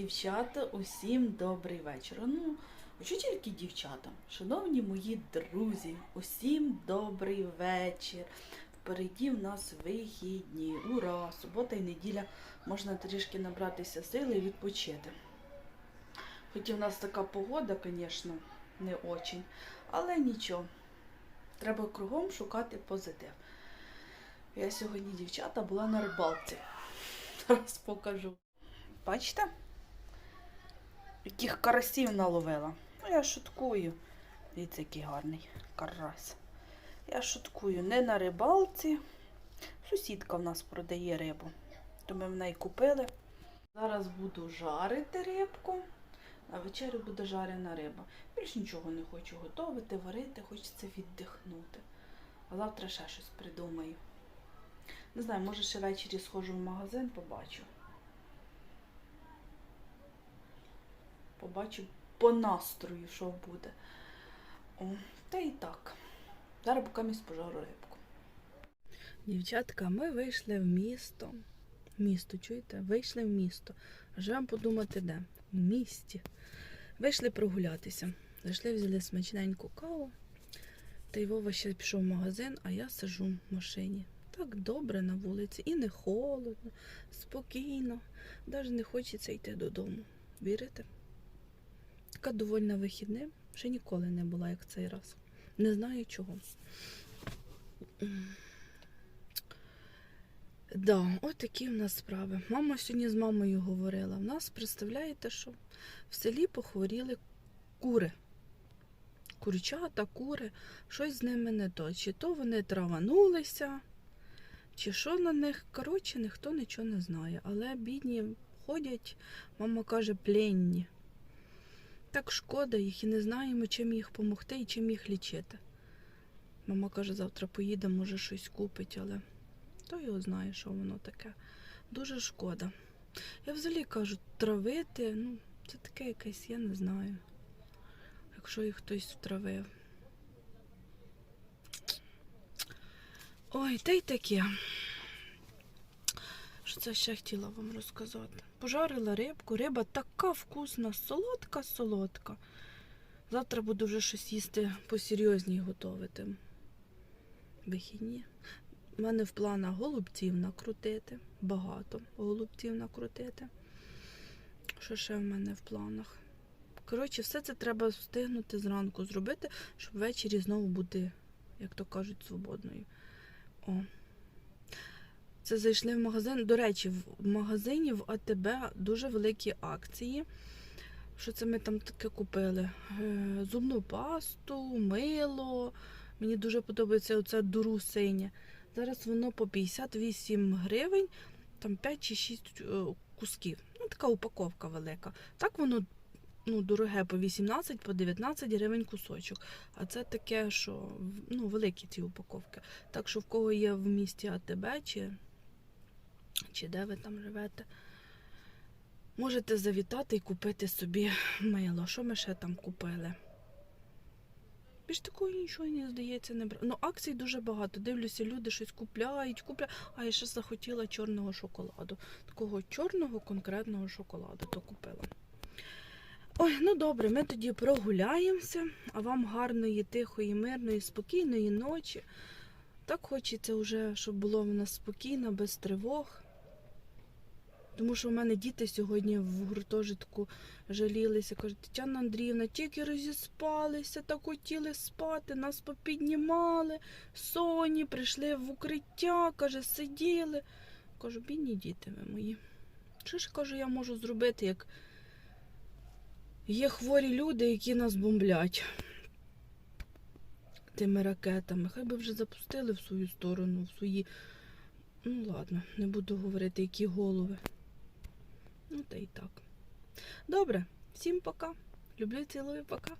Дівчата, усім добрий вечір. Ну, що тільки дівчатам. Шановні мої друзі, усім добрий вечір. Впереді в нас вихідні. Ура! Субота і неділя можна трішки набратися сили і відпочити. Хоч і в нас така погода, звісно, не очень, але нічого. Треба кругом шукати позитив. Я сьогодні, дівчата, була на рибалці. Зараз покажу. Бачите? Яких карасів наловила. Ну, я шуткую. Дивіться, який гарний карась. Я шуткую. Не на рибалці. Сусідка в нас продає рибу. То ми в неї купили. Зараз буду жарити рибку. На вечерю буде жарена риба. Більш нічого не хочу готувати, варити, хочеться віддихнути. А завтра ще щось придумаю. Не знаю, може ще ввечері схожу в магазин, побачу. Побачу по настрою, що буде. О, та і так. Зараз поки пожару рибку. Дівчатка, ми вийшли в місто. Місто, чуєте? Вийшли в місто. А живемо подумати, де? В місті. Вийшли прогулятися. Зайшли, взяли смачненьку каву. Та й Вова ще пішов в магазин, а я сижу в машині. Так добре на вулиці. І не холодно, спокійно. Навіть не хочеться йти додому. Вірите? Така довольна вихідним. Ще ніколи не була, як цей раз. Не знаю чого. Да, от такі в нас справи. Мама сьогодні з мамою говорила. В нас, представляєте, що в селі похворіли кури. Курчата, кури, щось з ними не то. Чи то вони траванулися, чи що на них. Коротше, ніхто нічого не знає. Але бідні ходять, мама каже, пленні. Так шкода їх і не знаємо, чим їх допомогти і чим їх лічити. Мама каже, завтра поїде, може щось купить, але хто його знає, що воно таке. Дуже шкода. Я взагалі кажу, травити, ну, це таке якесь, я не знаю. Якщо їх хтось втравив. Ой, та й таке. Що це ще хотіла вам розказати? Пожарила рибку, риба така вкусна, солодка, солодка. Завтра буду вже щось їсти посерйозній готувати. Вихідні. У мене в планах голубців накрутити. Багато голубців накрутити. Що ще в мене в планах? Коротше, все це треба встигнути зранку зробити, щоб ввечері знову бути, як то кажуть, свободною. О. Це зайшли в магазин. До речі, в магазині в АТБ дуже великі акції. Що це ми там таке купили? Е, Зубну пасту, мило. Мені дуже подобається оце дуру синє. Зараз воно по 58 гривень, там 5 чи 6 е, кусків. Ну, така упаковка велика. Так воно ну, дороге по 18, по 19 гривень кусочок. А це таке, що ну, великі ці упаковки. Так що в кого є в місті АТБ чи, чи де ви там живете, можете завітати і купити собі мило. Що ми ще там купили? Більш такого нічого не здається, не брати. Ну, акцій дуже багато. Дивлюся, люди щось купляють, купляють. А я ще захотіла чорного шоколаду. Такого чорного конкретного шоколаду то купила. Ой, ну добре, ми тоді прогуляємося, а вам гарної, тихої, мирної, спокійної ночі. Так хочеться вже, щоб було в нас спокійно, без тривог. Тому що в мене діти сьогодні в гуртожитку жалілися. Кажуть, Тетяна Андріївна, тільки розіспалися, так хотіли спати, нас попіднімали, соні, прийшли в укриття, каже, сиділи. Кажу, бідні діти ви мої. Що ж кажу, я можу зробити, як є хворі люди, які нас бомблять тими ракетами. Хай би вже запустили в свою сторону, в свої. Ну, ладно, не буду говорити, які голови. Ну, та й так. Добре, всім пока. Люблю, цілую, пока.